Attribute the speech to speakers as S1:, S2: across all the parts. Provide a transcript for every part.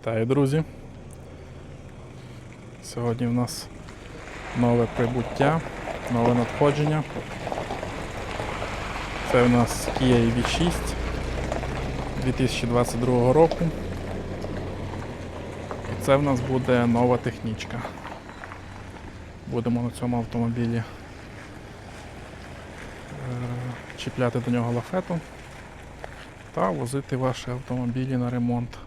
S1: Вітаю, друзі. Сьогодні в нас нове прибуття, нове надходження. Це у нас Kia EV6 2022 року. І це в нас буде нова технічка. Будемо на цьому автомобілі е, чіпляти до нього лафету та возити ваші автомобілі на ремонт.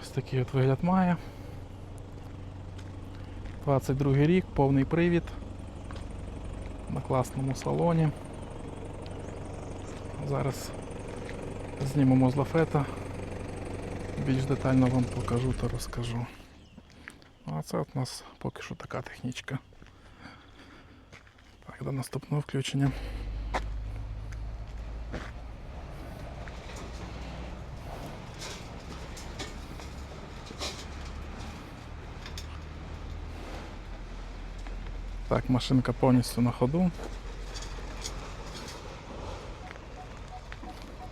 S1: Ось такий от вигляд має. 22 рік, повний привід на класному салоні. Зараз знімемо з лафета. Більш детально вам покажу та розкажу. Ну, А це от у нас поки що така технічка. Так, до наступного включення. Так, машинка повністю на ходу.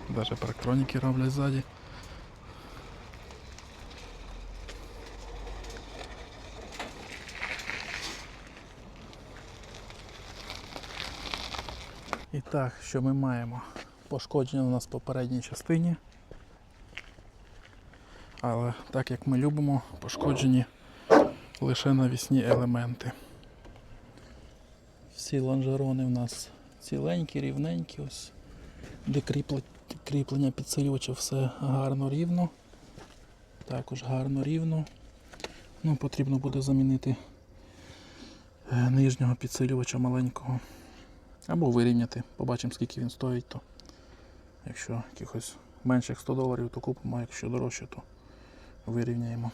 S1: Даже парктроніки роблять ззаді. І так, що ми маємо? Пошкодження у нас в попередній частині. Але так як ми любимо, пошкоджені лише навісні елементи. Всі лонжерони у нас ціленькі, рівненькі. Ось. Де кріпле- кріплення підсилювача все гарно рівно. Також гарно рівно. Ну, потрібно буде замінити е, нижнього підсилювача маленького. Або вирівняти. Побачимо скільки він стоїть, то якщо якихось менших 100 доларів, то купимо, а якщо дорожче, то вирівняємо.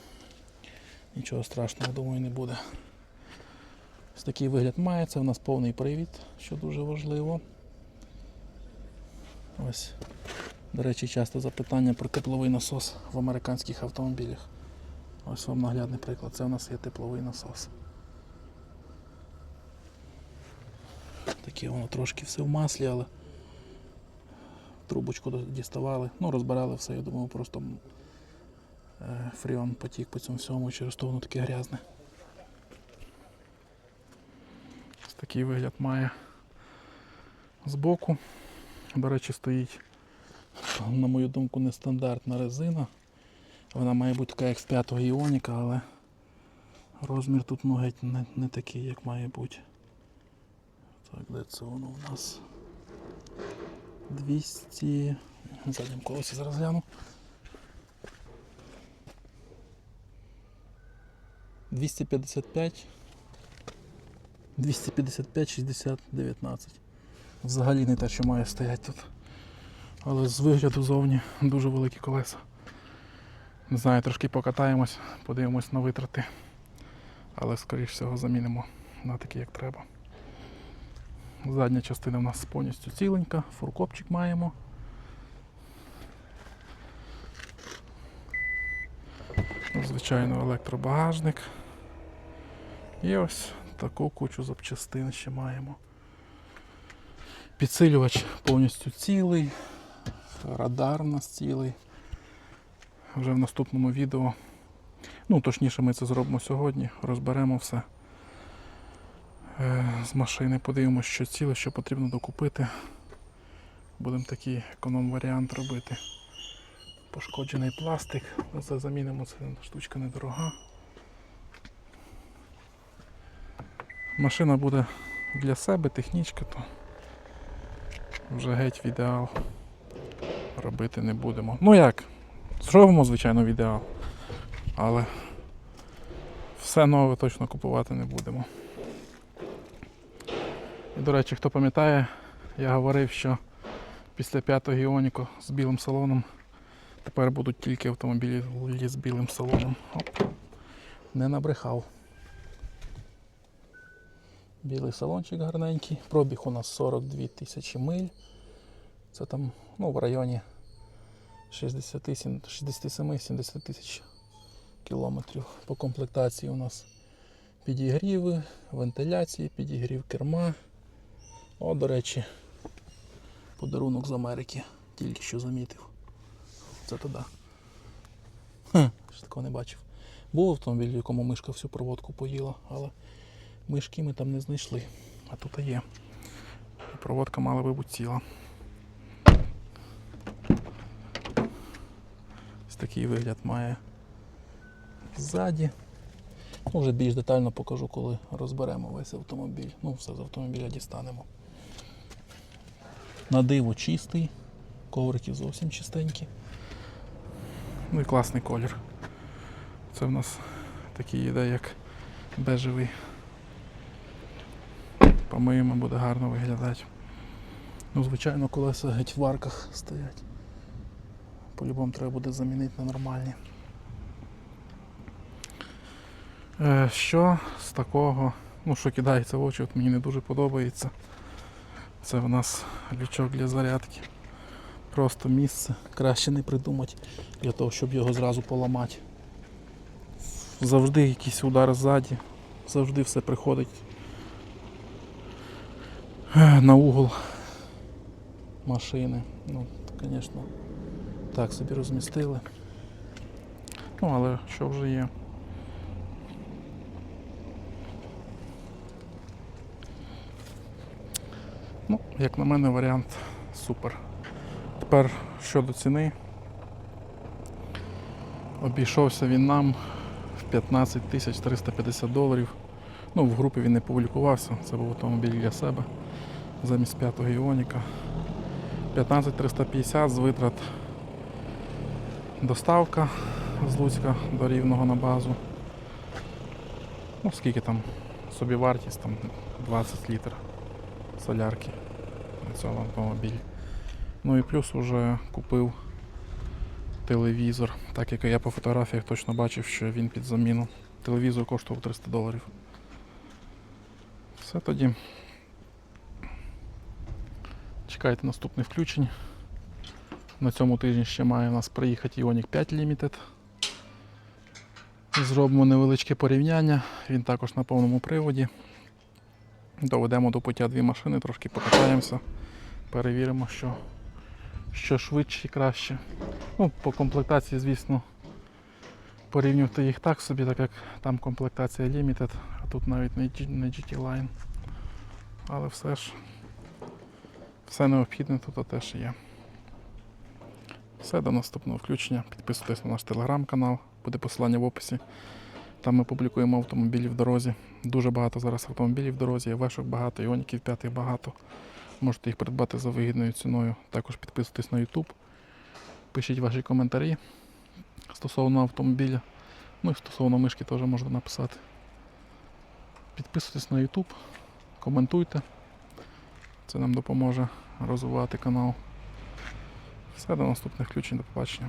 S1: Нічого страшного, думаю, не буде. Такий вигляд має. Це у нас повний привід, що дуже важливо. Ось. До речі, часто запитання про тепловий насос в американських автомобілях. Ось вам наглядний приклад. Це у нас є тепловий насос. Таке воно трошки все в маслі, але трубочку діставали. Ну, розбирали все, я думаю, просто е, фріон потік по цьому всьому, через то воно таке грязне. Ось такий вигляд має збоку. До речі, стоїть, на мою думку, нестандартна резина. Вона має бути така як з 5 іоніка, але розмір тут ну, геть не, не такий, як має бути. Так, де це воно у нас? 200. В задньому колесі зараз гляну. 255 255, 60, 19. Взагалі не те, що має стояти тут. Але з вигляду зовні дуже великі колеса. Не знаю, трошки покатаємось, подивимось на витрати. Але скоріш всього замінимо на такі, як треба. Задня частина у нас повністю ціленька, фуркопчик маємо. Звичайно, електробагажник. І ось таку кучу запчастин ще маємо. Підсилювач повністю цілий, радар у нас цілий. Вже в наступному відео. Ну, точніше, ми це зробимо сьогодні, розберемо все е, з машини, подивимося, що ціле, що потрібно докупити. Будемо такий економ-варіант робити. Пошкоджений пластик, замінимо, це штучка недорога. Машина буде для себе, технічка, то вже геть в ідеал робити не будемо. Ну як, зробимо, звичайно, в ідеал, але все нове точно купувати не будемо. І, до речі, хто пам'ятає, я говорив, що після 5-го Іоніко з білим салоном тепер будуть тільки автомобілі з білим салоном. Оп. Не набрехав. Білий салончик гарненький. Пробіг у нас 42 тисячі миль. Це там ну, в районі 67-70 тисяч кілометрів. По комплектації у нас підігріви, вентиляції, підігрів керма. О, до речі, подарунок з Америки. Тільки що замітив. це туди. Хм, ще такого не бачив. Був автомобіль, в якому мишка всю проводку поїла, але мишки ми там не знайшли. А тут є. Проводка мала би бути ціла. Ось такий вигляд має ззаді. Ну, вже більш детально покажу, коли розберемо весь автомобіль. Ну, все з автомобіля дістанемо. На диво чистий, коврики зовсім чистенькі. Ну і класний колір. Це в нас такий іде, як бежевий. Помиємо, буде гарно виглядати. Ну, звичайно, колеса геть в варках стоять. По-любому треба буде замінити на нормальні. Е, що з такого, ну що кидається в очі, от мені не дуже подобається. Це в нас лючок для зарядки. Просто місце краще не придумати для того, щоб його зразу поламати. Завжди якийсь удар ззаді, завжди все приходить на угол машини. Ну, звісно, так собі розмістили. Ну, але що вже є. Ну, як на мене, варіант супер. Тепер щодо ціни. Обійшовся він нам в 15 350 доларів. Ну, в групі він не публікувався, це був автомобіль для себе замість 5-го Іоніка. 15 350 з витрат доставка з Луцька до Рівного на базу. Ну, скільки там собі вартість, там 20 літрів солярки на цьому автомобілі. Ну і плюс вже купив телевізор, так як я по фотографіях точно бачив, що він під заміну. Телевізор коштував 300 доларів. Все тоді. Чекайте наступних включень. На цьому тижні ще має у нас приїхати Ioniq 5 Limited. Зробимо невеличке порівняння. Він також на повному приводі. Доведемо до пуття дві машини, трошки покатаємося, перевіримо, що, що швидше і краще. Ну, по комплектації, звісно, порівнювати їх так собі, так як там комплектація Limited, а тут навіть не GT Line. Але все ж все необхідне тут теж є. Все, до наступного включення. Підписуйтесь на наш телеграм-канал, буде посилання в описі. Там ми публікуємо автомобілі в дорозі. Дуже багато зараз автомобілів в дорозі, вешок багато, іоніків п'ятих багато. Можете їх придбати за вигідною ціною. Також підписуйтесь на YouTube. Пишіть ваші коментарі стосовно автомобіля. Ну і стосовно мишки теж можете написати. Підписуйтесь на YouTube, коментуйте. Це нам допоможе розвивати канал. Все, до наступних включень, до побачення.